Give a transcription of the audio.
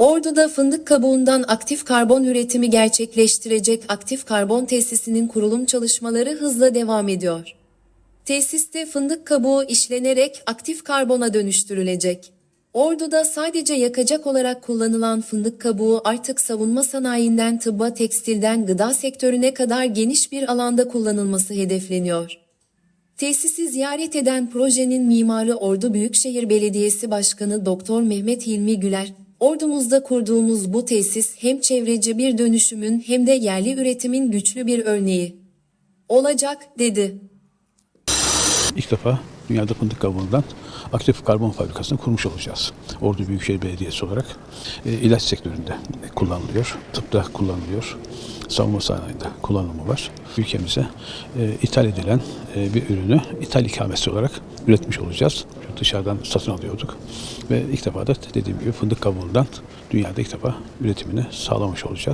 Ordu'da fındık kabuğundan aktif karbon üretimi gerçekleştirecek aktif karbon tesisinin kurulum çalışmaları hızla devam ediyor. Tesiste fındık kabuğu işlenerek aktif karbona dönüştürülecek. Ordu'da sadece yakacak olarak kullanılan fındık kabuğu artık savunma sanayinden tıbba tekstilden gıda sektörüne kadar geniş bir alanda kullanılması hedefleniyor. Tesisi ziyaret eden projenin mimarı Ordu Büyükşehir Belediyesi Başkanı Doktor Mehmet Hilmi Güler, Ordumuzda kurduğumuz bu tesis hem çevreci bir dönüşümün hem de yerli üretimin güçlü bir örneği olacak dedi. İlk defa dünyada fındık kabuğundan aktif karbon fabrikasını kurmuş olacağız. Ordu Büyükşehir Belediyesi olarak e, ilaç sektöründe kullanılıyor, tıpta kullanılıyor, savunma sanayinde kullanımı var. Ülkemize e, ithal edilen e, bir ürünü ithal ikamesi olarak üretmiş olacağız. Dışarıdan satın alıyorduk ve ilk defa da dediğim gibi fındık kabuğundan dünyada ilk defa üretimini sağlamış olacağız.